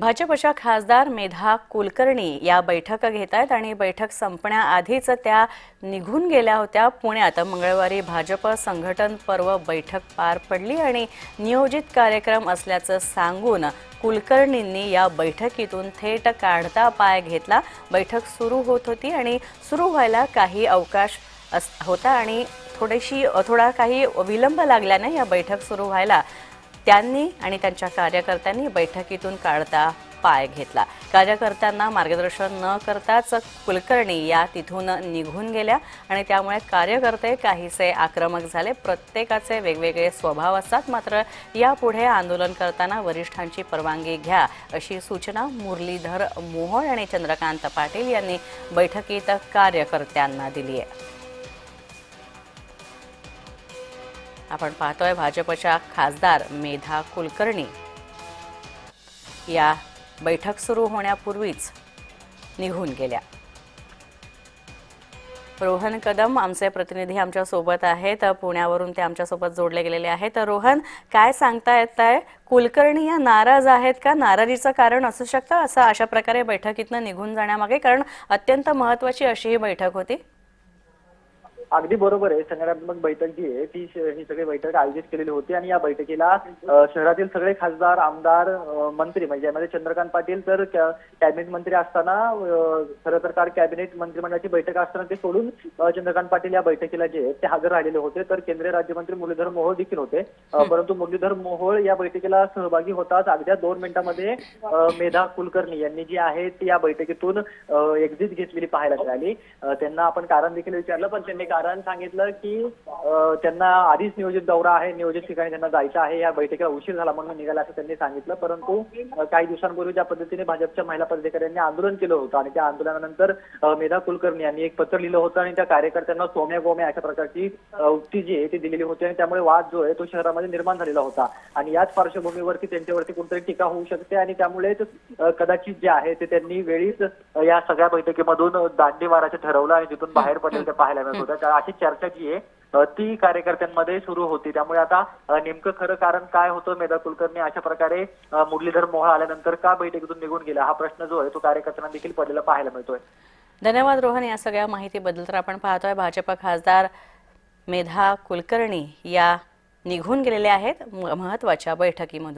भाजपच्या खासदार मेधा कुलकर्णी या बैठक घेत आहेत आणि बैठक संपण्याआधीच त्या निघून गेल्या होत्या पुण्यात. मंगळवारी भाजप संघटन पर्व बैठक पार पडली आणि नियोजित कार्यक्रम असल्याचं सांगून कुलकर्णींनी या बैठकीतून थेट काढता पाय घेतला. बैठक सुरू होत होती आणि सुरू व्हायला काही अवकाश अस होता आणि थोडीशी थोडा काही विलंब लागल्याने या बैठक सुरू व्हायला त्यांनी आणि त्यांच्या कार्यकर्त्यांनी बैठकीतून काढता पाय घेतला. कार्यकर्त्यांना मार्गदर्शन न करताच कुलकर्णी या तिथून निघून गेल्या आणि त्यामुळे कार्यकर्ते काहीसे आक्रमक झाले. प्रत्येकाचे वेगवेगळे स्वभाव असतात. मात्र यापुढे आंदोलन करताना वरिष्ठांची परवानगी घ्या अशी सूचना मुरलीधर मोहोळ आणि चंद्रकांत पाटील यांनी बैठकीत कार्यकर्त्यांना दिली आहे. आपण पाहतोय भाजपच्या खासदार मेधा कुलकर्णी. या बैठक सुरू होण्यापूर्वीच निघून गेल्या. रोहन कदम आमचे प्रतिनिधी आमच्यासोबत आहेत. पुण्यावरून ते आमच्यासोबत जोडले गेलेले आहेत. रोहन काय सांगता येत आहे कुलकर्णी या नाराज आहेत का? नाराजीचं कारण असू शकतं? असं अशा प्रकारे बैठकीतनं निघून जाण्यामागे कारण अत्यंत महत्वाची अशी ही बैठक होती. अगदी बरोबर आहे. संघटनात्मक बैठक जी आहे. ती ही सगळी बैठक आयोजित केलेली होती आणि या बैठकीला शहरातील सगळे खासदार आमदार मंत्री म्हणजे यामध्ये चंद्रकांत पाटील तर कॅबिनेट मंत्री असताना खरं तर काल कॅबिनेट मंत्रिमंडळाची बैठक असताना ते सोडून चंद्रकांत पाटील या बैठकीला जे आहेत ते हजर राहिलेले होते. तर केंद्रीय राज्यमंत्री मुरलीधर मोहोळ देखील होते. परंतु मुरलीधर मोहोळ या बैठकीला सहभागी होताच अगद्या दोन मिनिटांमध्ये मेधा कुलकर्णी यांनी जी आहे ती या बैठकीतून एक्झिट घेतलेली पाहायला मिळाली. त्यांना आपण कारण देखील विचारलं पण त्यांनी कारण सांगितलं की त्यांना आधीच नियोजित दौरा आहे नियोजित ठिकाणी त्यांना जायचं आहे या बैठकीला उशीर झाला म्हणून निघाला असं त्यांनी सांगितलं. परंतु काही दिवसांपूर्वी ज्या पद्धतीने भाजपच्या महिला पदाधिकाऱ्यांनी आंदोलन केलं होतं आणि त्या आंदोलनानंतर मेधा कुलकर्णी यांनी एक पत्र लिहिलं होतं आणि त्या कार्यकर्त्यांना सोम्या गोम्या अशा प्रकारची उक्ती जी आहे ती दिलेली होती आणि त्यामुळे वाद जो आहे तो शहरामध्ये निर्माण झालेला होता. आणि याच पार्श्वभूमीवरती त्यांच्यावरती कोणतरी टीका होऊ शकते आणि त्यामुळेच कदाचित जे आहे ते त्यांनी वेळीच या सगळ्या बैठकीमधून दांडी मारायचं ठरवलं आणि तिथून बाहेर पडलेलं ते पाहायला मिळत होतं अशी चर्चा जी आहे ती कार्यकर्त्यांमध्ये सुरू होती. त्यामुळे आता नेमकं खरं कारण काय होतं मेधा कुलकर्णी अशा प्रकारे मुरलीधर मोहळ आल्यानंतर का बैठकीतून निघून गेला? हा प्रश्न जो आहे तो कार्यकर्त्यांना देखील पडलेला पाहायला मिळतोय. धन्यवाद रोहन. या सगळ्या माहितीबद्दल तर आपण पाहतोय. भाजप खासदार मेधा कुलकर्णी या निघून गेलेल्या आहेत. महत्त्वाच्या बैठकीमधून.